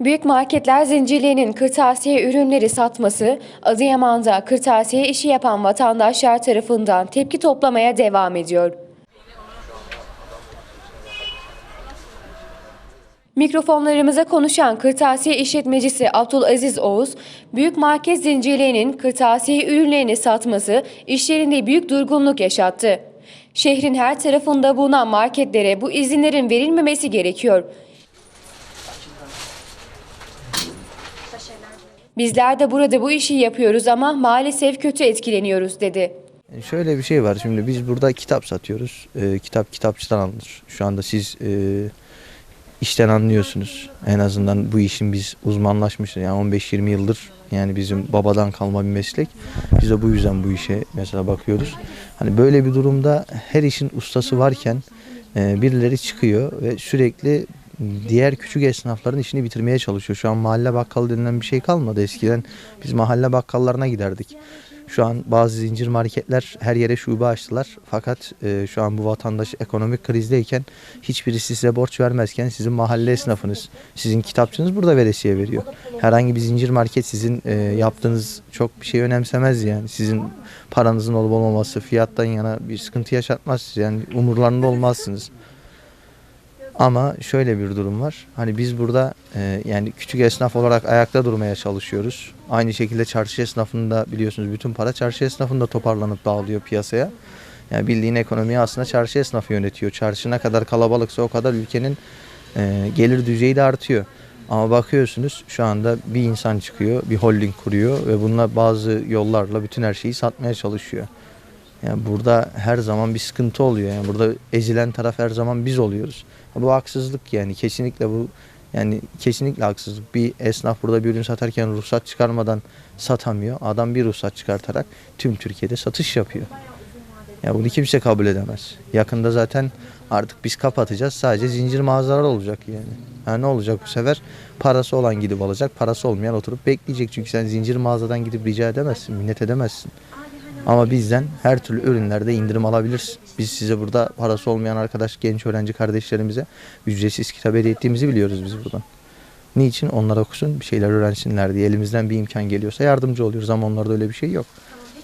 Büyük marketler zincirlerinin kırtasiye ürünleri satması, Adıyaman'da kırtasiye işi yapan vatandaşlar tarafından tepki toplamaya devam ediyor. Mikrofonlarımıza konuşan kırtasiye işletmecisi Abdülaziz Oğuz, büyük market zincirlerinin kırtasiye ürünlerini satması işlerinde büyük durgunluk yaşattı. Şehrin her tarafında bulunan marketlere bu izinlerin verilmemesi gerekiyor. Bizler de burada bu işi yapıyoruz ama maalesef kötü etkileniyoruz dedi. Yani Şöyle bir şey var şimdi biz burada kitap satıyoruz. Ee, kitap kitapçıdan alınır. Şu anda siz e, işten anlıyorsunuz. En azından bu işin biz uzmanlaşmışız. Yani 15-20 yıldır yani bizim babadan kalma bir meslek. Biz de bu yüzden bu işe mesela bakıyoruz. Hani böyle bir durumda her işin ustası varken e, birileri çıkıyor ve sürekli diğer küçük esnafların işini bitirmeye çalışıyor. Şu an mahalle bakkalı denilen bir şey kalmadı. Eskiden biz mahalle bakkallarına giderdik. Şu an bazı zincir marketler her yere şube açtılar. Fakat e, şu an bu vatandaş ekonomik krizdeyken hiçbirisi size borç vermezken sizin mahalle esnafınız, sizin kitapçınız burada veresiye veriyor. Herhangi bir zincir market sizin e, yaptığınız çok bir şey önemsemez yani. Sizin paranızın olup olmaması fiyattan yana bir sıkıntı yaşatmaz. Yani umurlarında olmazsınız. Ama şöyle bir durum var. Hani biz burada e, yani küçük esnaf olarak ayakta durmaya çalışıyoruz. Aynı şekilde çarşı esnafında biliyorsunuz bütün para çarşı esnafında toparlanıp dağılıyor piyasaya. Yani bildiğin ekonomiyi aslında çarşı esnafı yönetiyor. Çarşı ne kadar kalabalıksa o kadar ülkenin e, gelir düzeyi de artıyor. Ama bakıyorsunuz şu anda bir insan çıkıyor, bir holding kuruyor ve bununla bazı yollarla bütün her şeyi satmaya çalışıyor. Yani burada her zaman bir sıkıntı oluyor. Yani burada ezilen taraf her zaman biz oluyoruz. Bu haksızlık yani kesinlikle bu yani kesinlikle haksızlık. Bir esnaf burada bir ürün satarken ruhsat çıkarmadan satamıyor. Adam bir ruhsat çıkartarak tüm Türkiye'de satış yapıyor. Ya bunu kimse kabul edemez. Yakında zaten artık biz kapatacağız. Sadece zincir mağazalar olacak yani. Ha ne olacak bu sefer? Parası olan gidip alacak, parası olmayan oturup bekleyecek. Çünkü sen zincir mağazadan gidip rica edemezsin, minnet edemezsin. Ama bizden her türlü ürünlerde indirim alabilirsin. Biz size burada parası olmayan arkadaş, genç öğrenci kardeşlerimize ücretsiz kitap hediye ettiğimizi biliyoruz biz buradan. Niçin? Onlar okusun, bir şeyler öğrensinler diye elimizden bir imkan geliyorsa yardımcı oluyoruz ama onlarda öyle bir şey yok.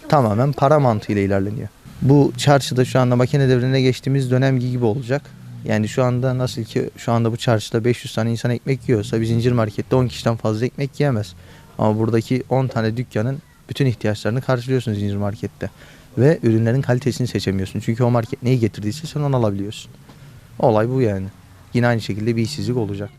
Tamamen para mantığıyla ilerleniyor. Bu çarşıda şu anda makine devrine geçtiğimiz dönem gibi olacak. Yani şu anda nasıl ki şu anda bu çarşıda 500 tane insan ekmek yiyorsa bir zincir markette 10 kişiden fazla ekmek yiyemez. Ama buradaki 10 tane dükkanın bütün ihtiyaçlarını karşılıyorsun zincir markette. Ve ürünlerin kalitesini seçemiyorsun. Çünkü o market neyi getirdiyse sen onu alabiliyorsun. Olay bu yani. Yine aynı şekilde bir işsizlik olacak.